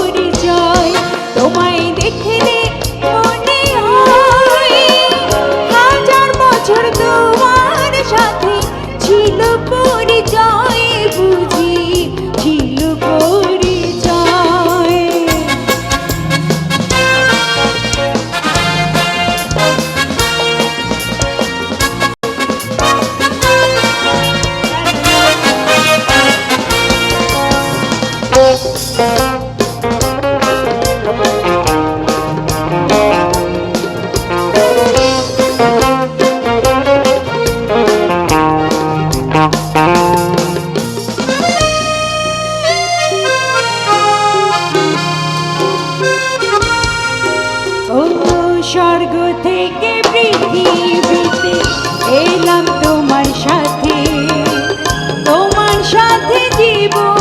পরিচয় তোমায় দেখলে মনে হয় হাজার বছর বুঝি ছিল পরিচয়। Thank স্বর্গ থেকে পৃথিবীতে এলাম তোমার সাথে। তোমার সাথে জীবন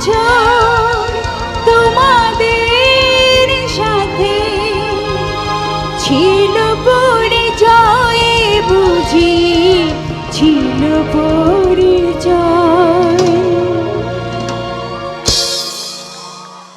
就